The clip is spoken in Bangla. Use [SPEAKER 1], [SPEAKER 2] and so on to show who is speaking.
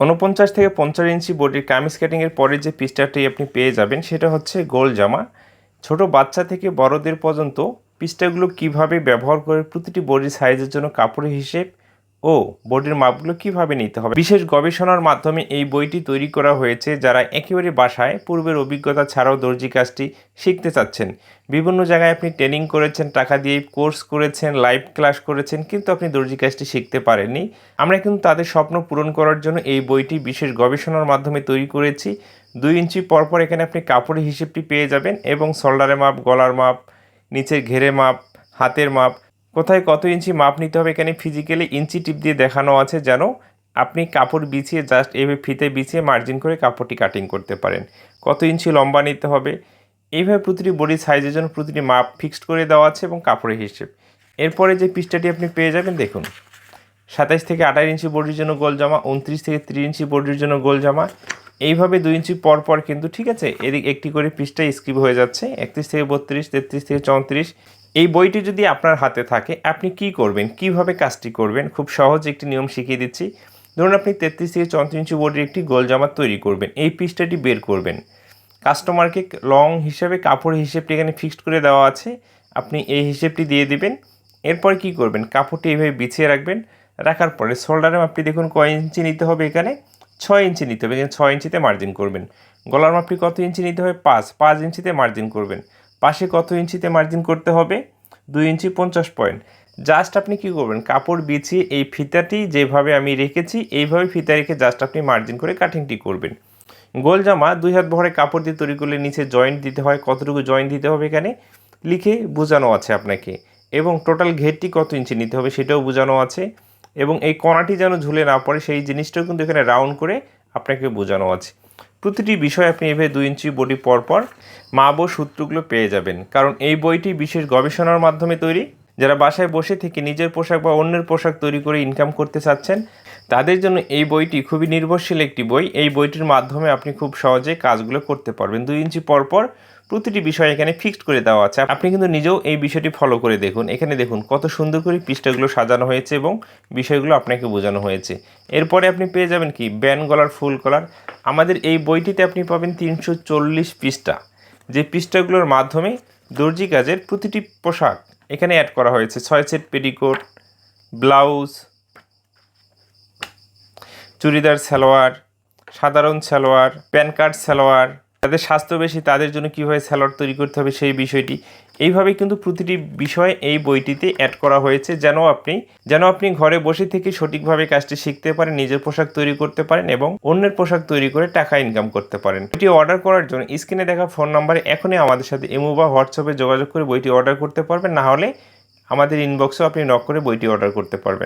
[SPEAKER 1] উনপঞ্চাশ থেকে পঞ্চাশ ইঞ্চি বডির কামিজ কাটিংয়ের পরে যে পিসটাটি আপনি পেয়ে যাবেন, সেটা হচ্ছে গোল জামা। ছোট বাচ্চা থেকে বড়দের পর্যন্ত পিসটাগুলো কীভাবে ব্যবহার করে প্রতিটি বডির সাইজের জন্য কাপড় হিসেব ও, বডির মাপগুলো কীভাবে নিতে হবে? বিশেষ গবেষণার মাধ্যমে এই বইটি তৈরি করা হয়েছে যারা একেবারে বাসায় পূর্বের অভিজ্ঞতা ছাড়াও দর্জি কাজটি শিখতে চাচ্ছেন। বিভিন্ন জায়গায় আপনি ট্রেনিং করেছেন, টাকা দিয়ে কোর্স করেছেন, লাইভ ক্লাস করেছেন, কিন্তু আপনি দর্জি কাজটি শিখতে পারেননি। আমরা কিন্তু তাদের স্বপ্ন পূরণ করার জন্য এই বইটি বিশেষ গবেষণার মাধ্যমে তৈরি করেছি। দুই ইঞ্চি পরপর এখানে আপনি কাপড়ের হিসেবটি পেয়ে যাবেন এবং শোল্ডারের মাপ, গলার মাপ, নিচের ঘেরে মাপ, হাতের মাপ কোথায় কত ইঞ্চি মাপ নিতে হবে, এখানে ফিজিক্যালি ইঞ্চি টিপ দিয়ে দেখানো আছে যেন আপনি কাপড় বিছিয়ে জাস্ট এভাবে ফিতে বিছিয়ে মার্জিন করে কাপড়টি কাটিং করতে পারেন। কত ইঞ্চি লম্বা নিতে হবে, এইভাবে প্রতিটি বডি সাইজের জন্য প্রতিটি মাপ ফিক্সড করে দেওয়া আছে এবং কাপড়ের হিসেব। এরপরে যে পিসটাটি আপনি পেয়ে যাবেন, দেখুন। সাতাইশ থেকে আঠাশ ইঞ্চি বডির জন্য গোল জামা, উনত্রিশ থেকে ত্রিশ ইঞ্চি বডির জন্য গোল জামা। এইভাবে দুই ইঞ্চি পর পর কিন্তু, ঠিক আছে? এদিক একটি করে পিসটা স্কিপ হয়ে যাচ্ছে, একত্রিশ থেকে বত্রিশ, তেত্রিশ থেকে চৌত্রিশ এই বইটি যদি আপনার হাতে থাকে, আপনি কি করবেন? কীভাবে কাজটি করবেন? খুব সহজ একটি নিয়ম শিখিয়ে দিচ্ছি। ধরুন আপনি তেত্রিশ থেকে চৌত্রিশ ইঞ্চি বোর্ডের একটি গোল জামা তৈরি করবেন। এই পিসটাটি বের করবেন। কাস্টমারকে লং হিসাবে কাপড় হিসেবটি এখানে ফিক্সড করে দেওয়া আছে। আপনি এই হিসেবটি দিয়ে দিবেন। এরপর কি করবেন? কাপড়টি এইভাবে বিছিয়ে রাখবেন। রাখার পরে শোল্ডারে মাপটি দেখুন, কয় ইঞ্চি নিতে হবে এখানে? ছয় ইঞ্চি নিতে হবে। এখানে ছয় ইঞ্চিতে মার্জিন করবেন। গলার মাপটি কত ইঞ্চি নিতে হবে পাঁচ। পাঁচ ইঞ্চিতে মার্জিন করবেন। পাশে কত ইঞ্চিতে মার্জিন করতে হবে? দুই ইঞ্চি পঞ্চাশ পয়েন্ট জাস্ট আপনি কি করবেন? কাপড় বিছিয়ে এই ফিতাটি যেভাবে আমি রেখেছি, এইভাবে ফিতা রেখে জাস্ট আপনি মার্জিন করে কাটিংটি করবেন। গোল জামা, দুই হাত ভরে কাপড় দিয়ে তৈরি করলে নিচে জয়েন্ট দিতে হয়। কতটুকু জয়েন্ট দিতে হবে এখানে? লিখে বোঝানো আছে আপনাকে। এবং টোটাল ঘেরটি কত ইঞ্চি নিতে হবে সেটাও বোঝানো আছে। এবং এই কণাটি যেন ঝুলে না পড়ে, সেই জিনিসটাও কিন্তু এখানে রাউন্ড করে আপনাকে বোঝানো আছে। প্রতিটি বিষয় আপনি এভাবে দুই ইঞ্চি বডি পরপর মা বো সূত্রগুলো পেয়ে যাবেন। কারণ এই বইটি বিশেষ গবেষণার মাধ্যমে তৈরি। যারা বাসায় বসে থেকে নিজের পোশাক বা অন্যের পোশাক তৈরি করে ইনকাম করতে চাচ্ছেন তাদের জন্য এই বইটি খুবই নির্ভরশীল একটি বই। এই বইটির মাধ্যমে আপনি খুব সহজে কাজগুলো করতে পারবেন। দুই ইঞ্চি পরপর প্রতিটি বিষয় এখানে ফিক্সড করে দেওয়া আছে। আপনি কিন্তু নিজেও এই বিষয়টি ফলো করে দেখুন। এখানে দেখুন কত সুন্দর করে পৃষ্ঠাগুলো সাজানো হয়েছে এবং বিষয়গুলো আপনাকে বোঝানো হয়েছে। এরপরে আপনি পেয়ে যাবেন কি? ব্যান গলার ফুল কলার আমাদের এই বইটিতে আপনি পাবেন তিনশো চল্লিশ পৃষ্ঠা। যে পৃষ্ঠাগুলোর মাধ্যমে দর্জি কাজের প্রতিটি পোশাক এখানে অ্যাড করা হয়েছে। ছয় set petticoat blouse churidar, salwar, সাধারণ সালোয়ার, প্যান কার্ড, সালোয়ার। তাদের স্বাস্থ্য বেশি, তাদের জন্য কীভাবে স্যালাড তৈরি করতে হবে সেই বিষয়টি। এইভাবে কিন্তু প্রতিটি বিষয় এই বইটিতে অ্যাড করা হয়েছে, যেন আপনি যেন আপনি ঘরে বসে থেকে সঠিকভাবে কাজটি শিখতে পারেন, নিজের পোশাক তৈরি করতে পারেন এবং অন্যের পোশাক তৈরি করে টাকা ইনকাম করতে পারেন। বইটি অর্ডার করার জন্য স্ক্রিনে দেখা ফোন নাম্বারে এখনই আমাদের সাথে এমো বা হোয়াটসঅ্যাপে যোগাযোগ করে বইটি অর্ডার করতে পারবেন। না হলে আমাদের ইনবক্সেও আপনি নক করে বইটি অর্ডার করতে পারবেন।